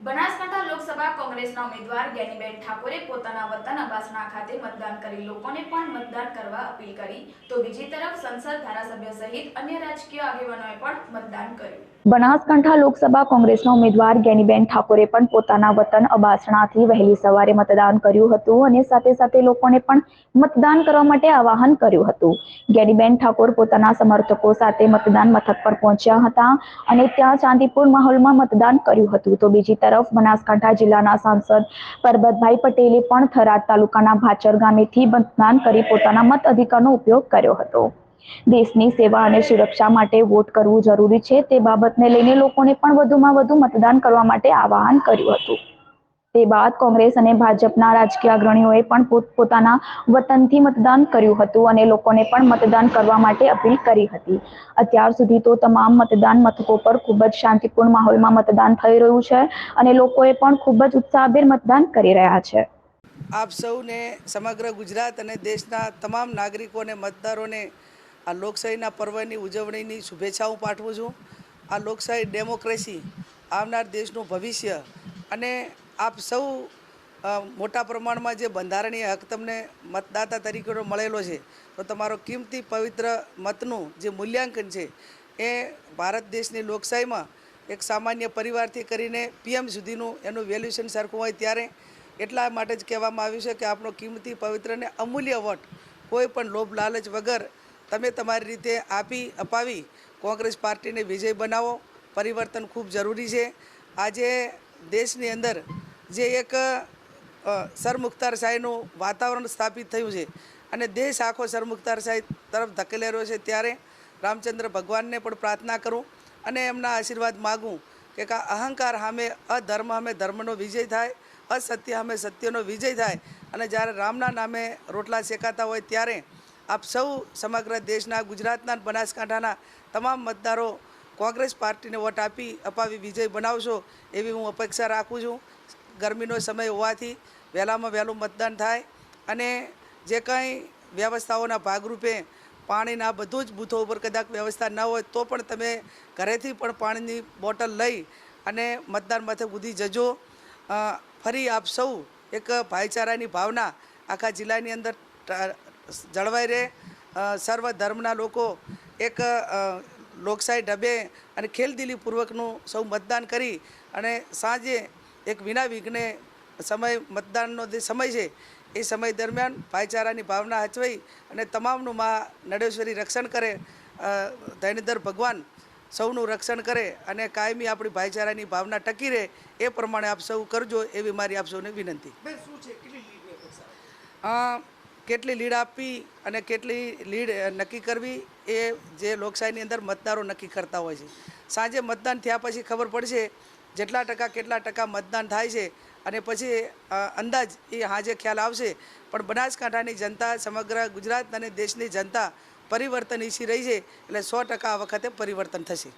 બનાસકાંઠા લોકસભા કોંગ્રેસના ઉમેદવાર જ્ઞાનીબેન ઠાકોરે પોતાના વતન અબાસણા ખાતે મતદાન કરી લોકોને પણ મતદાન કરવા અપીલ કરી. તો બીજી તરફ સંસદ ધારાસભ્ય સહિત અન્ય રાજકીય આગેવાનોએ પણ મતદાન કર્યું. બનાસકાંઠા લોકસભા કોંગ્રેસના ઉમેદવાર જ્ઞાનીબેન ઠાકોરે પણ પોતાના વતન અબાસણાથી વહેલી સવારે મતદાન કર્યું હતું અને સાથે સાથે લોકોને પણ મતદાન કરવા માટે આવાહન કર્યું હતું. જ્ઞાનીબેન ઠાકોર પોતાના સમર્થકો સાથે મતદાન મથક પર પહોંચ્યા હતા અને ત્યાં ચાંદીપુર માહોલમાં મતદાન કર્યું હતું. તો બીજી તરફ બનાસકાંઠા જિલ્લાના સાંસદ પરબતભાઈ પટેલે પણ થરાદ તાલુકાના ભાચર ગામેથી મતદાન કરી પોતાના મત અધિકારનો ઉપયોગ કર્યો હતો. દેશની સેવા અને સુરક્ષા માટે વોટ કરવું જરૂરી છે. તે બાબતને લઈને લોકોને પણ વધુમાં વધુ મતદાન કરવા માટે આવાહન કર્યું હતું. તે બાદ કોંગ્રેસ અને ભાજપના રાજકીય અગ્રણીઓએ પણ પોતપોતાના વતનથી મતદાન કર્યું હતું અને લોકોને પણ મતદાન કરવા માટે અપીલ કરી હતી. અત્યાર સુધી તો તમામ મતદાન મથકો પર ખૂબ જ શાંતિપૂર્ણ માહોલમાં મતદાન થઈ રહ્યું છે અને લોકોએ પણ ખૂબ જ ઉત્સાહભેર મતદાન કરી રહ્યા છે. આપ સૌને સમગ્ર ગુજરાત અને દેશના તમામ નાગરિકોને, મતદારોને આ લોકશાહીના પર્વની ઉજવણીની શુભેચ્છાઓ પાઠવું છું. આ લોકશાહી ડેમોક્રેસી આવનાર દેશનું ભવિષ્ય અને આપ સૌ મોટા પ્રમાણમાં જે બંધારણીય હક તમને મતદાતા તરીકેનો મળેલો છે, તો તમારો કિંમતી પવિત્ર મતનું જે મૂલ્યાંકન છે, એ ભારત દેશની લોકશાહીમાં એક સામાન્ય પરિવારથી કરીને પીએમ સુધીનું એનું વેલ્યુશન સરખું હોય ત્યારે એટલા માટે જ કહેવામાં આવ્યું છે કે આપણો કિંમતી પવિત્ર અને અમૂલ્ય વોટ, કોઈ પણ લોભ લાલચ વગર તમે તમારી રીતે આપી, અપાવી, કોંગ્રેસ પાર્ટીને વિજય બનાવો. પરિવર્તન ખૂબ જરૂરી છે. આજે દેશની અંદર જે એક સરમુખતાર શાહીનું વાતાવરણ સ્થાપિત થયું છે અને દેશ આખો સરમુખતારશાહી તરફ ધકેલે રહ્યો છે ત્યારે રામચંદ્ર ભગવાનને પણ પ્રાર્થના કરું અને એમના આશીર્વાદ માગું કે કા અહંકાર સામે, અધર્મ સામે ધર્મનો વિજય થાય, અસત્ય સામે સત્યનો વિજય થાય. અને જ્યારે રામના નામે રોટલા શેકાતા હોય ત્યારે આપ સૌ સમગ્ર દેશના, ગુજરાતના બનાસકાંઠાના તમામ મતદારો કોંગ્રેસ પાર્ટીને વોટ આપી અપાવી વિજય બનાવશો એવી હું અપેક્ષા રાખું છું. ગરમીનો સમય હોવાથી વહેલામાં વહેલું મતદાન થાય અને જે કંઈ વ્યવસ્થાઓના ભાગરૂપે પાણીના બધું જ બૂથો ઉપર કદાચ વ્યવસ્થા ન હોય તો પણ તમે ઘરેથી પણ પાણીની બોટલ લઈ અને મતદાન મથે સુધી જજો. ફરી આપ સૌ એક ભાઈચારાની ભાવના આખા જિલ્લાની અંદર જળવાઈ રહે. સર્વ ધર્મના લોકો એક લોકશાહી ઢબે અને ખેલદિલીપૂર્વકનું સૌ મતદાન કરી અને સાંજે એક વિના વિઘ્ને સમય મતદાનનો જે સમય છે એ સમય દરમિયાન ભાઈચારાની ભાવના હચવાઈ અને તમામનું મા નડેશ્વરી રક્ષણ કરે. અ, ભગવાન સૌનું રક્ષણ કરે અને કાયમી આપણી ભાઈચારાની ભાવના ટકી રહે એ પ્રમાણે આપ સૌ કરજો એવી મારી આપ સૌને વિનંતી. કેટલી લીડ આપવી અને કેટલી લીડ નક્કી કરવી એ જે લોકશાહીની અંદર મતદારો નક્કી કરતા હોય છે. સાંજે મતદાન થયા પછી ખબર પડશે જેટલા ટકા કેટલા ટકા મતદાન થાય છે અને પછી અંદાજ એ હાજે ખ્યાલ આવશે. પણ બનાસકાંઠાની જનતા, સમગ્ર ગુજરાત અને દેશની જનતા પરિવર્તન ઈચ્છી રહી છે એટલે સો ટકા આ વખતે પરિવર્તન થશે.